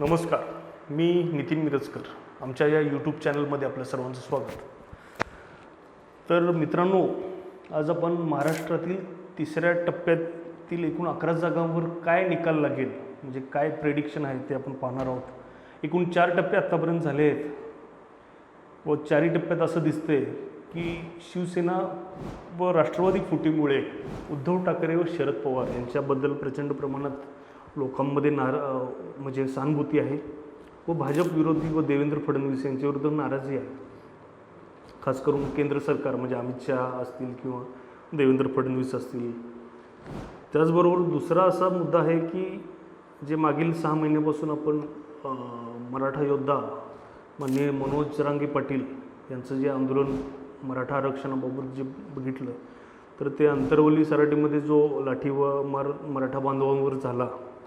नमस्कार मी नितीन मिरजकर. आमच्या या यूट्यूब चॅनलमध्ये आपल्या सर्वांचं स्वागत. तर मित्रांनो आज आपण महाराष्ट्रातील तिसऱ्या टप्प्यातील एकूण अकरा जागांवर काय निकाल लागेल म्हणजे काय प्रेडिक्शन आहे ते आपण पाहणार आहोत. एकूण चार टप्पे आत्तापर्यंत झाले आहेत. व चारही टप्प्यात असं दिसतंय की शिवसेना व राष्ट्रवादी फुटीमुळे उद्धव ठाकरे व शरद पवार यांच्याबद्दल प्रचंड प्रमाणात लोकांमध्ये नार म्हणजे सहानुभूती आहे. व भाजप विरोधी व देवेंद्र फडणवीस यांच्याविरुद्ध नाराजी आहे. खास करून केंद्र सरकार म्हणजे अमित शहा असतील किंवा देवेंद्र फडणवीस असतील. त्याचबरोबर दुसरा असा मुद्दा आहे की जे मागील सहा महिन्यापासून आपण मराठा योद्धा माननीय मनोज जरांगे पाटील यांचं जे आंदोलन मराठा आरक्षणाबाबत जे बघितलं तर ते अंतरवली सराटीमध्ये जो लाठी व मार मराठा बांधवांवर झाला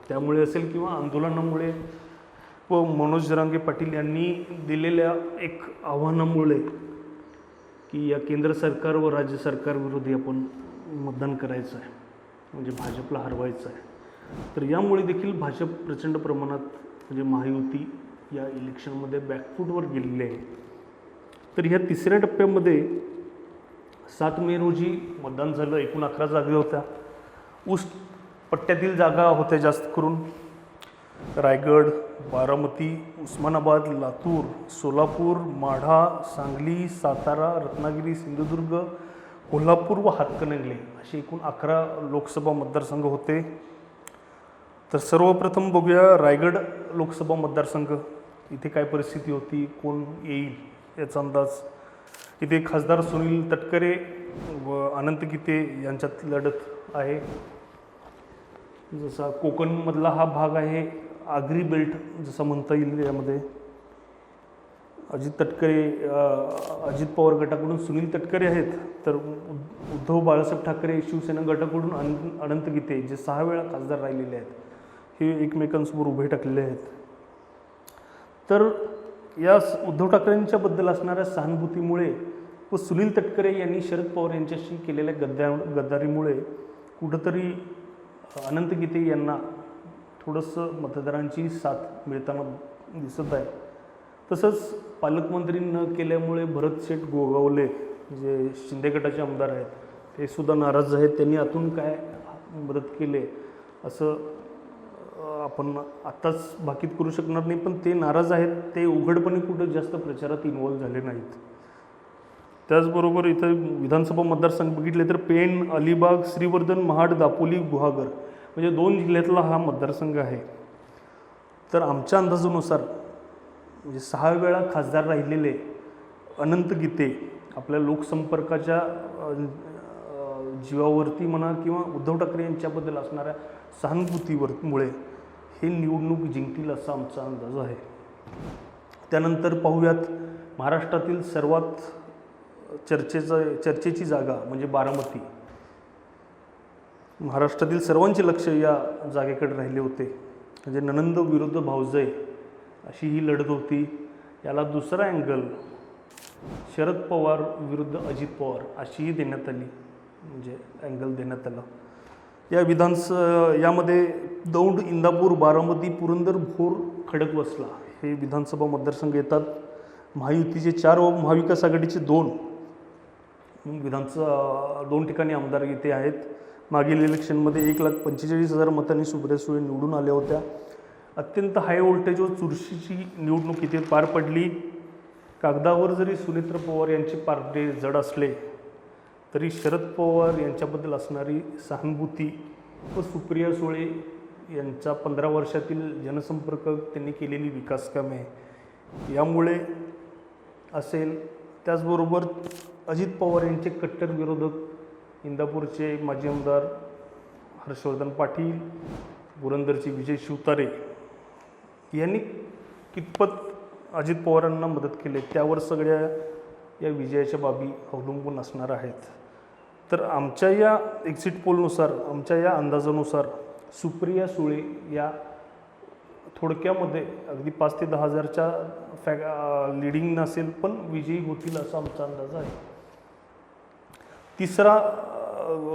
त्यामुळे असेल किंवा आंदोलनामुळे. व मनोज जरांगे पाटील यांनी दिलेल्या एक आव्हानामुळे की या केंद्र सरकार व राज्य सरकारविरोधी आपण मतदान करायचं आहे. म्हणजे भाजपला हरवायचं आहे. तर यामुळे देखील भाजप प्रचंड प्रमाणात म्हणजे महायुती या इलेक्शनमध्ये बॅकफूटवर गेलेली आहे. तर ह्या तिसऱ्या टप्प्यामध्ये सात मे रोजी मतदान झालं. एकूण अकरा जागा होत्या. ऊस पट्ट्यातील जागा होत्या जास्त करून. रायगड बारामती उस्मानाबाद लातूर सोलापूर माढा सांगली सातारा रत्नागिरी सिंधुदुर्ग कोल्हापूर व हातकणंगले असे एकूण अकरा लोकसभा मतदारसंघ होते. तर सर्वप्रथम बघूया रायगड लोकसभा मतदारसंघ. इथे काय परिस्थिती होती? कोण येईल याचा अंदाज. इथे खासदार सुनील तटकरे व अनंत गीते यांच्यात लढत आहे. जसा कोकणमधला हा भाग आहे आगरी बेल्ट जसं म्हणता येईल यामध्ये. अजित तटकरे अजित पवार गटाकडून सुनील तटकरे आहेत तर उद्धव बाळासाहेब ठाकरे शिवसेना गटाकडून अन- अनंत गीते जे सहा वेळा खासदार राहिलेले आहेत हे एकमेकांसमोर उभे टाकलेले आहेत. तर या उद्धव ठाकरेंच्याबद्दल असणाऱ्या सहानुभूतीमुळे व सुनील तटकरे यांनी शरद पवार यांच्याशी केलेल्या गद्दा गद्दारीमुळे कुठंतरी अनंत गीते यांना थोडंसं मतदारांची साथ मिळताना दिसत आहे. तसंच पालकमंत्री न केल्यामुळे भरत शेठ गोगावले जे शिंदे गटाचे आमदार आहेत ते सुद्धा नाराज आहेत. त्यांनी आतून काय मदत केले असं आपण आत्ताच भाकीत करू शकणार नाही पण ते नाराज आहेत. ते उघडपणे कुठं जास्त प्रचारात इन्वॉल्व्ह झाले नाहीत. त्याचबरोबर इथं विधानसभा मतदारसंघ बघितले तर पेण अलिबाग श्रीवर्धन महाड दापोली गुहागर म्हणजे दोन जिल्ह्यातला हा मतदारसंघ आहे. तर आमच्या अंदाजानुसार म्हणजे सहा वेळा खासदार राहिलेले अनंत गीते आपल्या लोकसंपर्काच्या जीवावरती म्हणा किंवा उद्धव ठाकरे यांच्याबद्दल असणाऱ्या सहानुभूतीवरमुळे हे निवडणूक जिंकतील असा आमचा अंदाज आहे. त्यानंतर पाहूयात महाराष्ट्रातील सर्वात चर्चेचं चर्चेची जागा म्हणजे बारामती. महाराष्ट्रातील सर्वांचे लक्ष या जागेकडे राहिले होते. म्हणजे ननंद विरुद्ध भावजय अशी ही लढत होती. याला दुसरा अँगल शरद पवार विरुद्ध अजित पवार अशीही देण्यात आली. म्हणजे अँगल देण्यात आला. या विधानस यामध्ये दौंड इंदापूर बारामती पुरंदर भोर खडकवासला हे विधानसभा मतदारसंघ येतात. महायुतीचे चार व महाविकास आघाडीचे दोन. विधानसभा दोन ठिकाणी आमदार इथे आहेत. मागील इलेक्शनमध्ये एक लाख पंचेचाळीस हजार मतांनी सुप्रिया सुळे निवडून आल्या होत्या. अत्यंत हाय वोल्टेज व चुरशीची निवडणूक इथे पार पडली. कागदावर जरी सुनेत्र पवार यांचे पारडे जड असले तरी शरद पवार यांच्याबद्दल असणारी सहानुभूती व सुप्रिया सुळे यांचा पंधरा वर्षातील जनसंपर्क त्यांनी केलेली विकासकामे. यामुळे असेल त्याचबरोबर अजित पवार यांचे कट्टर विरोधक इंदापूरचे माजी आमदार हर्षवर्धन पाटील पुरंदरचे विजय शिवतारे यांनी कितपत अजित पवारांना मदत केली त्यावर सगळ्या या विजयाच्या बाबी अवलंबून असणार आहेत. तर आमच्या या एक्झिट पोलनुसार आमच्या या अंदाजानुसार सुप्रिया सुळे या थोडक्यामध्ये अगदी पाच ते दहा हजारच्या फॅ लिडिंग नसेल पण विजयी होतील असा आमचा अंदाज आहे. तिसरा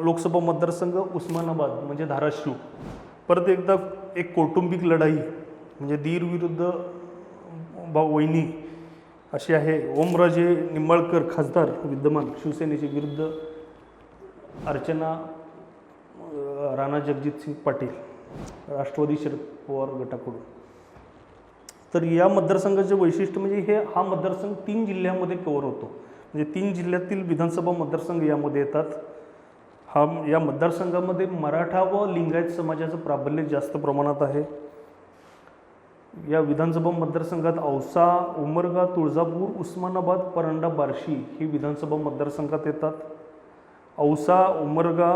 लोकसभा मतदारसंघ उस्मानाबाद म्हणजे धाराशिव. परत एकदा एक कौटुंबिक लढाई म्हणजे दीर विरुद्ध भाऊ वहिनी अशी आहे. ओमराजे निंबाळकर खासदार विद्यमान शिवसेनेचे विरुद्ध अर्चना राणा जगजितसिंग पाटील राष्ट्रवादी शरद पवार गटाकडून. तर या मतदारसंघाचे वैशिष्ट्य म्हणजे हे हा मतदारसंघ तीन जिल्ह्यामध्ये कव्हर होतो. म्हणजे तीन जिल्ह्यातील विधानसभा मतदारसंघ यामध्ये येतात. हा या मतदारसंघामध्ये मराठा व लिंगायत समाजाचं प्राबल्य जास्त प्रमाणात आहे. या विधानसभा मतदारसंघात औसा उमरगा तुळजापूर उस्मानाबाद परंडा बार्शी ही विधानसभा मतदारसंघात येतात. औसा उमरगा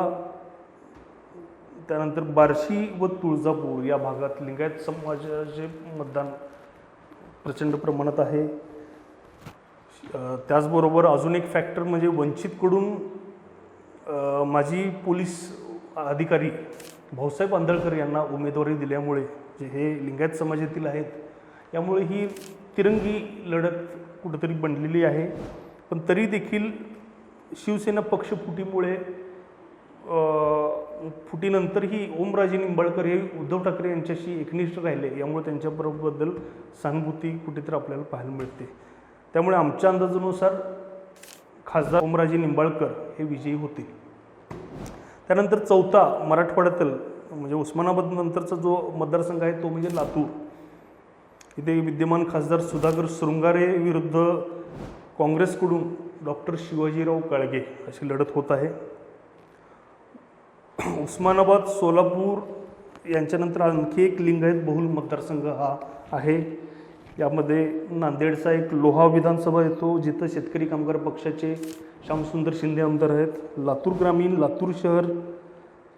त्यानंतर बार्शी व तुळजापूर या भागात लिंगायत समाजाचे मतदान प्रचंड प्रमाणात आहे. त्याचबरोबर अजून एक फॅक्टर म्हणजे वंचितकडून माझी पोलीस अधिकारी भाऊसाहेब आंधळकर यांना उमेदवारी दिल्यामुळे जे हे लिंगायत समाजातील आहेत यामुळे ही तिरंगी लढत कुठंतरी बनलेली आहे. पण तरी देखील शिवसेना पक्षफुटीमुळे अ, फुटीनंतरही ओमराजे निंबाळकर हे उद्धव ठाकरे यांच्याशी एकनिष्ठ राहिले यामुळे त्यांच्याबरोबरबद्दल सहानुभूती कुठेतरी आपल्याला पाहायला मिळते. त्यामुळे आमच्या अंदाजानुसार खासदार ओमराजे निंबाळकर हे विजयी होतील. त्यानंतर चौथा मराठवाड्यातील म्हणजे उस्मानाबाद नंतरचा जो मतदारसंघ आहे तो म्हणजे लातूर. इथे विद्यमान खासदार सुधाकर शृंगारे विरुद्ध काँग्रेसकडून डॉक्टर शिवाजीराव काळगे अशी लढत होत आहे. उस्मानाबाद सोलापूर यांच्यानंतर आणखी एक लिंगायत बहुल मतदारसंघ हा आहे. यामध्ये नांदेडचा एक लोहा विधानसभा येतो जिथं शेतकरी कामगार पक्षाचे श्यामसुंदर शिंदे आमदार आहेत. लातूर ग्रामीण लातूर शहर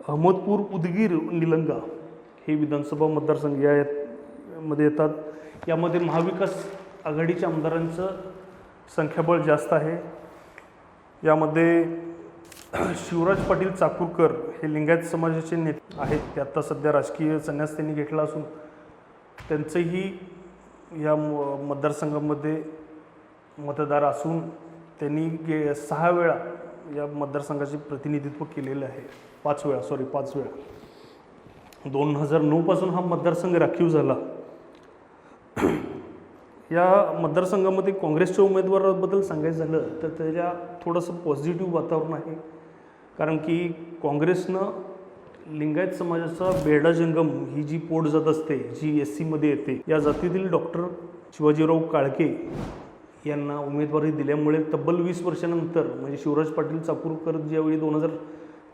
अहमदपूर उदगीर निलंगा हे विधानसभा मतदारसंघ या मध्ये येतात. यामध्ये महाविकास आघाडीच्या आमदारांचं संख्याबळ जास्त आहे. यामध्ये शिवराज पाटील चाकूरकर हे लिंगायत समाजाचे नेते आहेत. ते आत्ता सध्या राजकीय संन्यास त्यांनी घेतला असून त्यांचंही या म- मतदारसंघामध्ये मतदार असून त्यांनी गे सहा वेळा या मतदारसंघाचे प्रतिनिधित्व केलेलं आहे. पाच वेळा सॉरी पाच वेळा. दोन हजार नऊपासून हा मतदारसंघ राखीव झाला. या मतदारसंघामध्ये काँग्रेसच्या उमेदवाराबद्दल सांगायचं झालं तर त्याच्या थोडंसं पॉझिटिव्ह वातावरण आहे. कारण की काँग्रेसनं लिंगायत समाजाचा बेडा जंगम ही जी पोट जात असते जी एस सीमध्ये येते या जातीतील डॉक्टर शिवाजीराव काळके यांना उमेदवारी दिल्यामुळे तब्बल वीस वर्षानंतर म्हणजे शिवराज पाटील चाकूरकर ज्यावेळी दोन हजार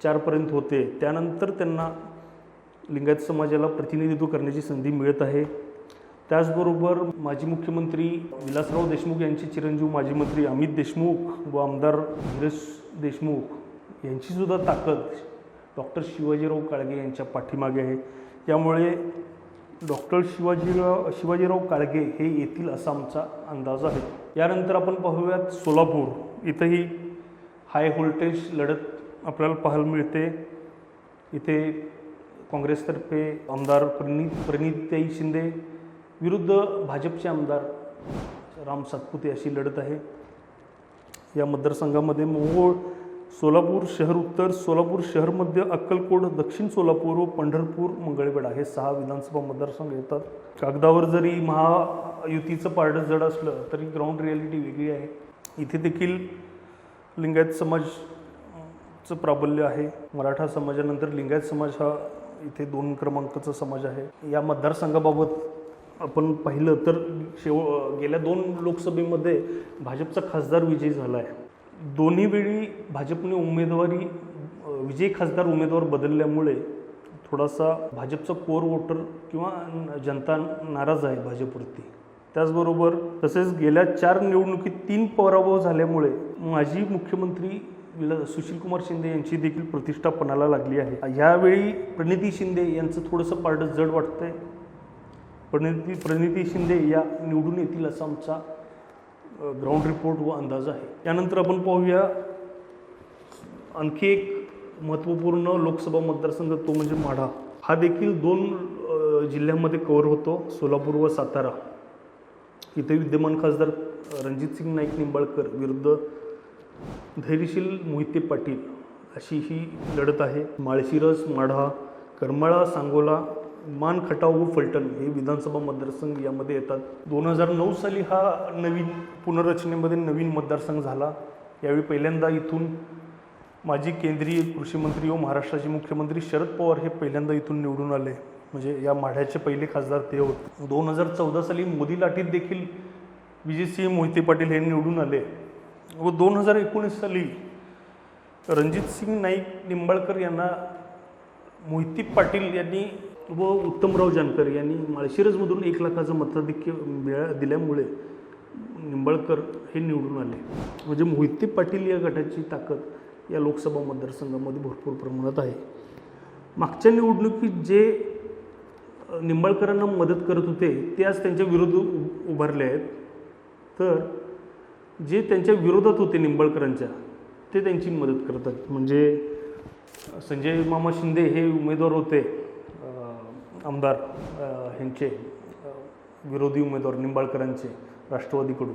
चारपर्यंत होते त्यानंतर त्यांना लिंगायत समाजाला प्रतिनिधित्व करण्याची संधी मिळत आहे. त्याचबरोबर माजी मुख्यमंत्री विलासराव देशमुख यांचे चिरंजीव माजी मंत्री अमित देशमुख व आमदार धीरज देशमुख यांचीसुद्धा ताकद डॉक्टर शिवाजीराव काळगे यांच्या पाठीमागे आहे. त्यामुळे डॉक्टर शिवाजीराव शिवाजीराव काळगे हे येतील असा आमचा अंदाज आहे. यानंतर आपण पाहूयात सोलापूर. इथंही हाय व्होल्टेज लढत आपल्याला पाहायला मिळते. इथे काँग्रेसतर्फे आमदार प्रणित प्रणितताई शिंदे विरुद्ध भाजपचे आमदार राम सातपुते अशी लढत आहे. या मतदारसंघामध्ये मोहोळ सोलापूर शहर उत्तर सोलापूर शहर मध्य अक्कलकोट दक्षिण सोलापूर व पंढरपूर मंगळवेढा हे सहा विधानसभा मतदारसंघ येतात. कागदावर जरी महायुतीचं पारडं जड असलं तरी ग्राउंड रियालिटी वेगळी आहे. इथे देखील लिंगायत समाजचं प्राबल्य आहे. मराठा समाजानंतर लिंगायत समाज हा इथे दोन क्रमांकाचा समाज आहे. या मतदारसंघाबाबत आपण पाहिलं तर शेव गेल्या दोन लोकसभेमध्ये भाजपचा खासदार विजयी झाला आहे. दोन्ही वेळी भाजपने उमेदवारी विजयी खासदार उमेदवार बदलल्यामुळे थोडासा भाजपचा कोर वोटर किंवा जनता नाराज आहे भाजपवरती. त्याचबरोबर तसेच गेल्या चार निवडणुकीत तीन पराभव झाल्यामुळे माजी मुख्यमंत्री सुशीलकुमार शिंदे यांची देखील प्रतिष्ठा पणाला लागली आहे. ह्यावेळी प्रणिती शिंदे यांचं थोडंसं पारडं जड वाटतंय. प्रणिती प्रणिती शिंदे या निवडून येतील असा आमचा ग्राउंड रिपोर्ट व अंदाज आहे. त्यानंतर आपण पाहूया आणखी एक महत्त्वपूर्ण लोकसभा मतदारसंघ तो म्हणजे माढा. हा देखील दोन जिल्ह्यांमध्ये कवर कव्हर होतो सोलापूर व सातारा. इथे विद्यमान खासदार रणजितसिंग नाईक निंबाळकर विरुद्ध धैर्यशील मोहिते पाटील अशी ही लढत आहे. माळशिरस माढा करमाळा सांगोला मान खटाव व फलटण हे विधानसभा मतदारसंघ यामध्ये येतात. दोन हजार नऊ साली हा नवीन पुनर्रचनेमध्ये नवीन मतदारसंघ झाला. यावेळी पहिल्यांदा इथून माजी केंद्रीय कृषी मंत्री व महाराष्ट्राचे मुख्यमंत्री शरद पवार हे पहिल्यांदा इथून निवडून आले. म्हणजे या माढ्याचे पहिले खासदार ते होते. दोन हजार चौदा साली मोदी लाटीत देखील विजयसिंह मोहिते पाटील हे निवडून आले. व दोन हजार एकोणीस साली रणजित सिंग नाईक निंबाळकर यांना मोहिते पाटील यांनी व उत्तमराव जानकर यांनी माळशिरसमधून एक लाखाचं मताधिक्य मिळा दिल्यामुळे निंबाळकर हे निवडून आले. म्हणजे मोहिते पाटील या गटाची ताकद या लोकसभा मतदारसंघामध्ये भरपूर प्रमाणात आहे. मागच्या निवडणुकीत जे निंबाळकरांना मदत करत होते ते आज त्यांच्या विरोध उ- उभारले आहेत. तर जे त्यांच्या विरोधात होते निंबाळकरांच्या ते त्यांची मदत करतात. म्हणजे संजय मामा शिंदे हे उमेदवार होते. आमदार ह्यांचे विरोधी उमेदवार निंबाळकरांचे राष्ट्रवादीकडून.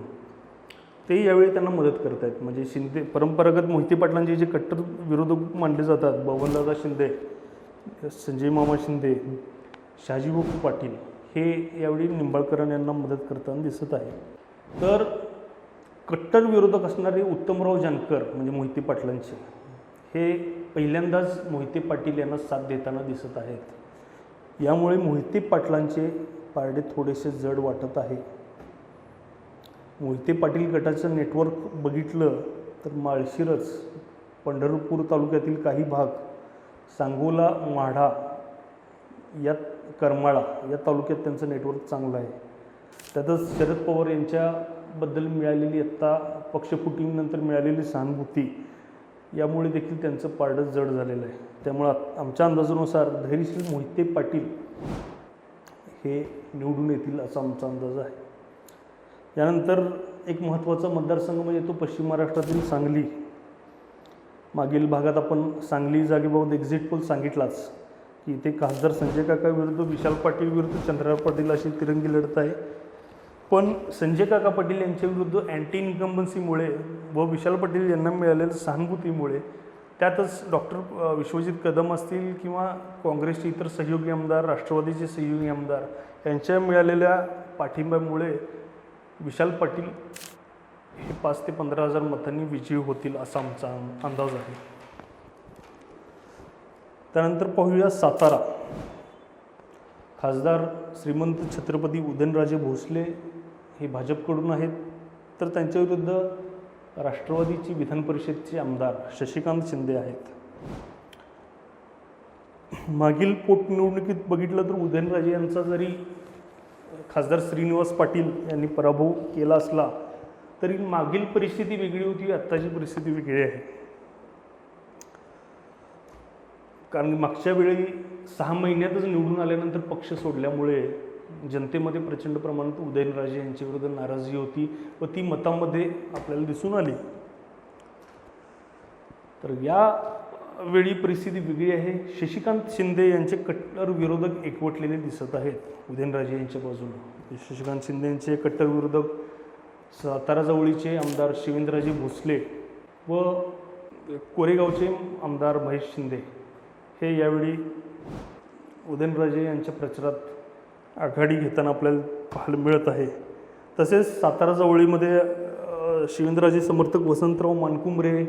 ते यावेळी त्यांना मदत करत आहेत म्हणजे शिंदे परंपरागत मोहिते पाटलांचे जे कट्टर विरोधक मानले जातात बबनदादा शिंदे संजय मामा शिंदे शहाजीबापू पाटील हे यावेळी निंबाळकर यांना मदत करताना दिसत आहे. तर कट्टर विरोधक असणारे उत्तमराव जानकर म्हणजे मोहिते पाटलांचे हे पहिल्यांदाच मोहिते पाटील यांना साथ देताना दिसत आहेत. यामुळे मोहिते पाटलांचे पारडे थोडेसे जड वाटत आहे. मोहिते पाटील गटाचं नेटवर्क बघितलं तर माळशिरस पंढरपूर तालुक्यातील काही भाग सांगोला माढा या करमाळा या तालुक्यात त्यांचं नेटवर्क चांगलं आहे. त्यातच शरद पवार यांच्याबद्दल मिळालेली आत्ता पक्षफुटीनंतर मिळालेली सहानुभूती यामुळे देखील त्यांचं पारडं जड झालेलं आहे. त्यामुळं आत- आमच्या अंदाजानुसार धैर्यशील मोहिते पाटील हे निवडून येतील असा आमचा अंदाज आहे. यानंतर एक महत्त्वाचा मतदारसंघ म्हणजे तो पश्चिम महाराष्ट्रातील सांगली. मागील भागात आपण सांगली जागेबाबत एक्झिट पोल सांगितलाच की इथे खासदार संजय काका विरुद्ध विशाल पाटील विरुद्ध चंद्रराव पाटील अशी तिरंगी लढत आहे. पण संजय काका पाटील यांच्या विरुद्ध अँटी इन्कम्बन्सीमुळे व विशाल पाटील यांना मिळालेल्या सहानुभूतीमुळे त्यातच डॉक्टर विश्वजित कदम असतील किंवा काँग्रेसचे इतर सहयोगी आमदार राष्ट्रवादीचे सहयोगी आमदार यांच्या मिळालेल्या पाठिंब्यामुळे विशाल पाटील हे पाच ते पंधरा हजार मतांनी विजयी होतील असा आमचा अंदाज आहे. त्यानंतर पाहूया सातारा. खासदार श्रीमंत छत्रपती उदयनराजे भोसले हे भाजपकडून आहेत तर त्यांच्याविरुद्ध राष्ट्रवादीची विधान परिषदचे आमदार शशिकांत शिंदे आहेत. मागील पोटनिवडणुकीत बघितलं तर उदयनराजे यांचा जरी खासदार श्रीनिवास पाटील यांनी पराभव केला असला तरी मागील परिस्थिती वेगळी होती आत्ताची परिस्थिती वेगळी आहे. कारण मागच्या वेळी सहा महिन्यातच निवडून आल्यानंतर पक्ष सोडल्यामुळे जनतेमध्ये प्रचंड प्रमाणात उदयनराजे यांच्याविरुद्ध नाराजी होती व ती मतामध्ये आपल्याला दिसून आली. तर या वेळी परिस्थिती वेगळी आहे. शशिकांत शिंदे यांचे कट्टर विरोधक एकवटलेले दिसत आहेत उदयनराजे यांच्या बाजूने शशिकांत शिंदे यांचे कट्टर विरोधक सातारा जवळीचे आमदार शिवेंद्रराजे भोसले व कोरेगावचे आमदार महेश शिंदे. हे यावेळी उदयनराजे यांच्या प्रचारात आघाडी घेताना आपल्याला पाहायला मिळत आहे. तसेच सातारा जवळीमध्ये शिवेंद्रराजे समर्थक वसंतराव मानकुंबरे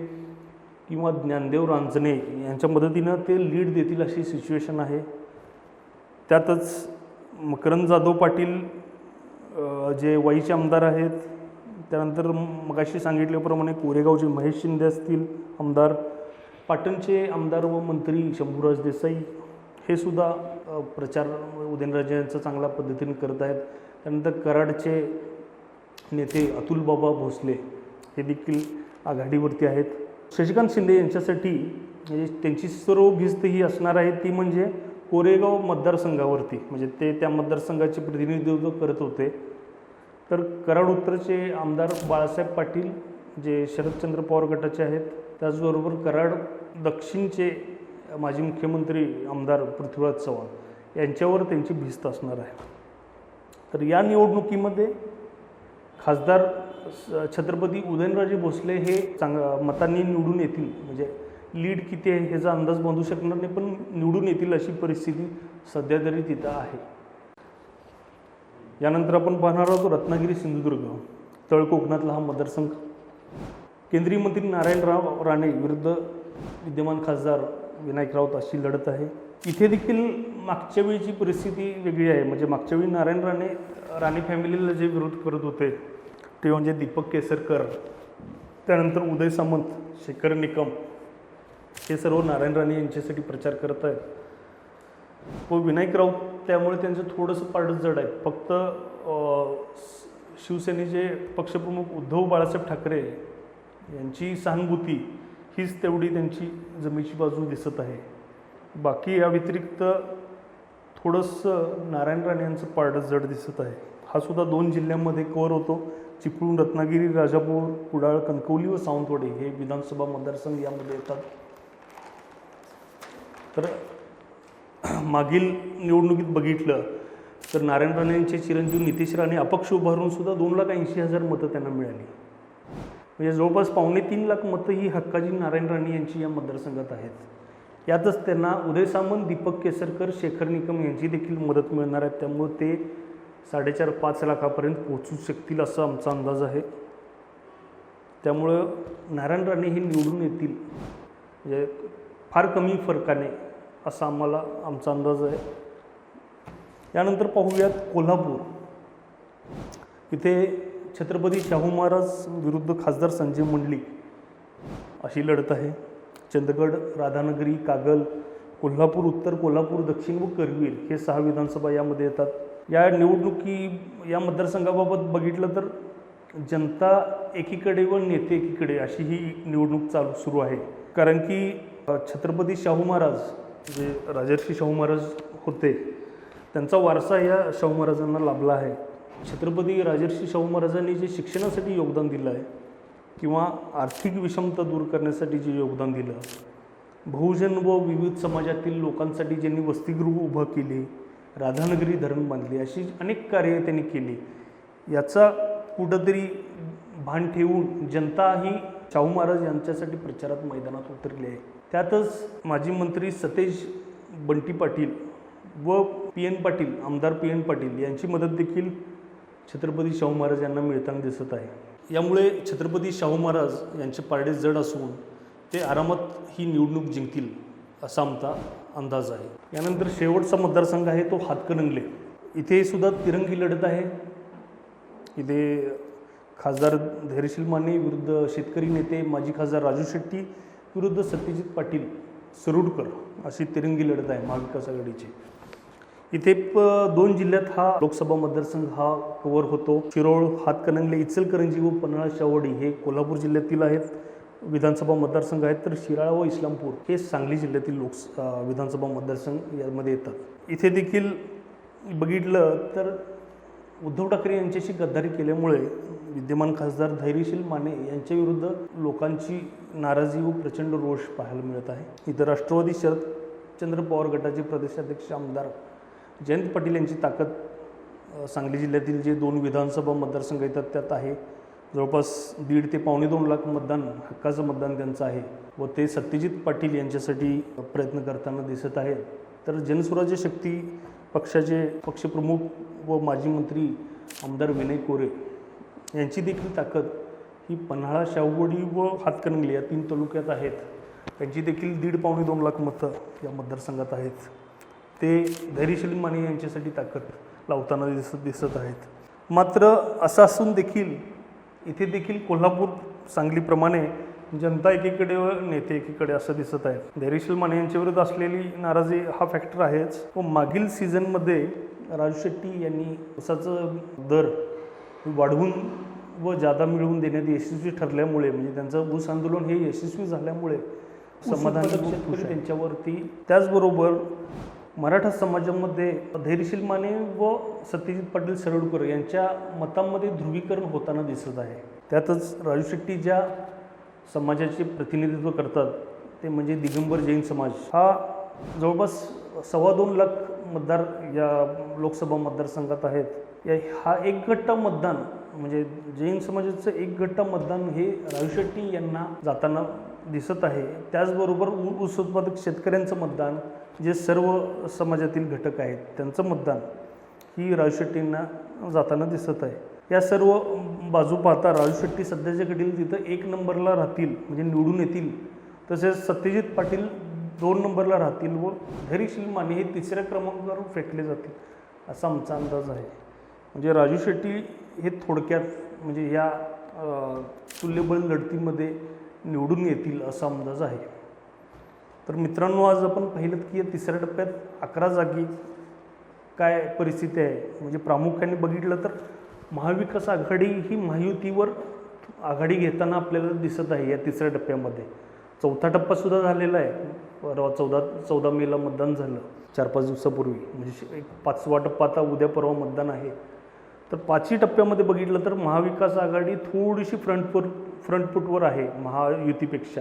किंवा ज्ञानदेव रांजणे यांच्या मदतीनं ते लीड देतील अशी सिच्युएशन आहे. त्यातच मकरंद जाधव पाटील जे वाईचे आमदार आहेत त्यानंतर मगाशी सांगितल्याप्रमाणे कोरेगावचे महेश शिंदे असतील आमदार पाटणचे आमदार व मंत्री शंभूराज देसाई हे सुद्धा प्रचार उदयनराजे यांचा चांगल्या पद्धतीने करत आहेत. त्यानंतर कराडचे नेते अतुलबाबा भोसले हे देखील आघाडीवरती आहेत. शशिकांत शिंदे यांच्यासाठी म्हणजे त्यांची सर्व भिस्त ही असणार आहे ती म्हणजे कोरेगाव मतदारसंघावरती. म्हणजे ते त्या मतदारसंघाचे प्रतिनिधित्व करत होते. तर कराड उत्तरचे आमदार बाळासाहेब पाटील जे शरदचंद्र पवार गटाचे आहेत त्याचबरोबर कराड दक्षिणचे माजी मुख्यमंत्री आमदार पृथ्वीराज चव्हाण यांच्यावर त्यांची भिस्त असणार आहे. तर या निवडणुकीमध्ये खासदार स- छत्रपती उदयनराजे भोसले हे चांग मतांनी निवडून येतील. म्हणजे लीड किती आहे ह्याचा अंदाज बांधू शकणार नाही पण निवडून येतील अशी परिस्थिती सध्या तरी तिथं आहे. यानंतर आपण पाहणार आहोत रत्नागिरी सिंधुदुर्ग तळ कोकणातला हा मतदारसंघ. केंद्रीय मंत्री नारायणराव राणे विरुद्ध विद्यमान खासदार विनायक राऊत अशी लढत आहे. इथे देखील मागच्या वेळीची परिस्थिती वेगळी आहे. म्हणजे मागच्या वेळी नारायण राणे राणे फॅमिलीला जे विरोध करत होते ते म्हणजे दीपक केसरकर त्यानंतर उदय सामंत शेखर निकम हे सर्व नारायण राणे यांच्यासाठी प्रचार करत आहेत. व विनायक राऊत त्यामुळे त्यांचं थोडंसं पारडं जड आहे. फक्त शिवसेनेचे पक्षप्रमुख उद्धव बाळासाहेब ठाकरे यांची सहानुभूती हीच तेवढी त्यांची जमेची बाजू दिसत आहे. बाकी या व्यतिरिक्त थोडंसं नारायण राणे यांचं पारडं जड दिसत आहे. हा सुद्धा दोन जिल्ह्यांमध्ये कवर होतो. चिपळूण रत्नागिरी राजापूर कुडाळ कणकवली व सावंतवाडी हे विधानसभा मतदारसंघ यामध्ये येतात. तर मागील निवडणुकीत बघितलं तर नारायण राणे यांचे चिरंजीव नितेश राणे अपक्ष उभारून सुद्धा दोन लाख ऐंशी हजार मतं त्यांना मिळाली. म्हणजे जवळपास पावणे तीन लाख मतं ही हक्काजी नारायण राणे यांची या मतदारसंघात आहेत. यातच त्यांना उदय सामंत दीपक केसरकर शेखर निकम यांची देखील मदत मिळणार आहे. त्यामुळे ते साडेचार पाच लाखापर्यंत पोहोचू शकतील असा आमचा अंदाज आहे. त्यामुळं नारायण राणे हे निवडून येतील. म्हणजे फार कमी फरकाने असा आम्हाला आमचा अंदाज आहे. यानंतर पाहूयात कोल्हापूर. इथे छत्रपती शाहू महाराज विरुद्ध खासदार संजय मंडलिक अशी लढत आहे. चंदगड राधानगरी कागल कोल्हापूर उत्तर कोल्हापूर दक्षिण व करवीर हे सहा विधानसभा यामध्ये येतात. या निवडणुकी या मतदारसंघाबाबत बघितलं तर जनता एकीकडे व नेते एकीकडे अशी ही निवडणूक चालू सुरू आहे. कारण की छत्रपती शाहू महाराज जे राजर्षी शाहू महाराज होते त्यांचा वारसा या शाहू महाराजांना लाभला आहे. छत्रपती राजर्षी शाहू महाराजांनी जे शिक्षणासाठी योगदान दिलं आहे किंवा आर्थिक विषमता दूर करण्यासाठी जे योगदान दिलं बहुजन व विविध समाजातील लोकांसाठी ज्यांनी वसतिगृह उभं केली राधानगरी धरण बांधली अशी अनेक कार्य त्यांनी केली याचा कुठंतरी भान ठेवून जनता ही शाहू महाराज यांच्यासाठी प्रचारात मैदानात उतरली आहे. त्यातच माजी मंत्री सतेज बंटी पाटील व पी एन पाटील आमदार पी एन पाटील यांची मदत देखील छत्रपती शाहू महाराज यांना मिळताना दिसत आहे. यामुळे छत्रपती शाहू महाराज यांचे पारडे जड असून ते आरामात ही निवडणूक जिंकतील असा आमचा अंदाज आहे. यानंतर शेवटचा मतदारसंघ आहे तो हातकणंगले. इथे सुद्धा तिरंगी लढत आहे. इथे खासदार धैर्यशील माने विरुद्ध शेतकरी नेते माजी खासदार राजू शेट्टी विरुद्ध सत्यजित पाटील सरुडकर अशी तिरंगी लढत आहे महाविकास आघाडीची. इथे प दोन जिल्ह्यात हा लोकसभा मतदारसंघ हा कव्हर होतो. शिरोळ हातकणंगले इचलकरंजी व पन्हाळा शावडी हे कोल्हापूर जिल्ह्यातील आहेत विधानसभा मतदारसंघ आहेत. तर शिराळा व इस्लामपूर हे सांगली जिल्ह्यातील लोक विधानसभा मतदारसंघ यामध्ये येतात. इथे देखील बघितलं तर उद्धव ठाकरे यांच्याशी गद्दारी केल्यामुळे विद्यमान खासदार धैर्यशील माने यांच्याविरुद्ध लोकांची नाराजी व प्रचंड रोष पाहायला मिळत आहे. इथं राष्ट्रवादी शरद चंद्र पवार गटाचे प्रदेशाध्यक्ष आमदार जयंत पाटील यांची ताकद सांगली जिल्ह्यातील जे दोन विधानसभा मतदारसंघ येतात त्यात आहे. जवळपास दीड ते पावणे दोन लाख मतदान हक्काचं मतदान त्यांचं आहे व ते सत्यजित पाटील यांच्यासाठी प्रयत्न करताना दिसत आहे तर जनस्वराज्य शक्ती पक्षाचे पक्षप्रमुख व माजी मंत्री आमदार विनय कोरे यांची देखील ताकद ही पन्हाळा शावडी व हातकणंगले या तीन तालुक्यात आहेत. त्यांची देखील दीड पावणे दोन लाख मतं या मतदारसंघात आहेत. ते धैर्यशील माने यांच्यासाठी ताकद लावताना दिसत दिसत आहेत. मात्र असं असून देखील इथे देखील कोल्हापूर सांगलीप्रमाणे जनता एकीकडे व नेते एकीकडे असं दिसत आहे धैर्यशील माने यांच्याविरुद्ध असलेली नाराजी हा फॅक्टर आहेच. व मागील सीझनमध्ये राजू शेट्टी यांनी ऊसाचं दर वाढवून व जादा मिळवून देण्यात यशस्वी ठरल्यामुळे म्हणजे त्यांचं ऊस आंदोलन हे यशस्वी झाल्यामुळे समाधान शेतकरी त्यांच्यावरती त्याचबरोबर मराठा समाजामध्ये धैर्यशील माने व सत्यजित पाटील सरडकर यांच्या मतांमध्ये ध्रुवीकरण होताना दिसत आहे. त्यातच राजू शेट्टी ज्या समाजाचे प्रतिनिधित्व करतात ते म्हणजे दिगंबर जैन समाज. हा जवळपास सव्वा दोन लाख मतदार या लोकसभा मतदारसंघात आहेत. या हा एक गट्टा मतदान म्हणजे जैन समाजाचं एक गट्ट मतदान हे राजू शेट्टी यांना जाताना दिसत आहे. त्याचबरोबर ऊस उत्पादक शेतकऱ्यांचं मतदान जे सर्व समाजातील घटक आहेत त्यांचं मतदान ही राजू शेट्टींना जाताना दिसत आहे. या सर्व बाजू पाहता राजू शेट्टी सध्याच्या घडील तिथं एक नंबरला राहतील म्हणजे निवडून येतील. तसेच सत्यजित पाटील दोन नंबरला राहतील व धैर्यशील माने हे तिसऱ्या क्रमांकावर फेकले जातील असा आमचा अंदाज आहे. म्हणजे राजू शेट्टी हे थोडक्यात म्हणजे या तुल्यबळ लढतीमध्ये निवडून येतील असा अंदाज आहे. तर मित्रांनो आज आपण पाहिलं की या तिसऱ्या टप्प्यात अकरा जागी काय परिस्थिती आहे? म्हणजे प्रामुख्याने बघितलं तर महाविकास आघाडी ही महायुतीवर आघाडी घेताना आपल्याला दिसत आहे या तिसऱ्या टप्प्यामध्ये. चौथा टप्पासुद्धा झालेला आहे. परवा चौदा चौदा मेला मतदान झालं. चार पाच दिवसापूर्वी. म्हणजे एक पाचवा टप्पा आता उद्या परवा मतदान आहे. तर पाचही टप्प्यामध्ये बघितलं तर महाविकास आघाडी थोडीशी फ्रंटफूट फ्रंटफूटवर आहे महायुतीपेक्षा.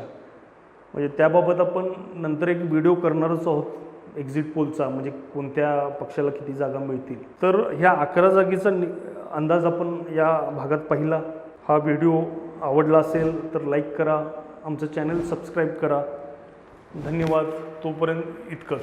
म्हणजे त्याबाबत आपण नंतर एक व्हिडिओ करणारच आहोत एक्झिट पोलचा म्हणजे कोणत्या पक्षाला किती जागा मिळतील. तर ह्या अकरा जागेचा नि अंदाज आपण या भागात पाहिला. हा व्हिडिओ आवडला असेल तर लाईक करा. आमचं चॅनल सबस्क्राईब करा. धन्यवाद. तोपर्यंत इतकं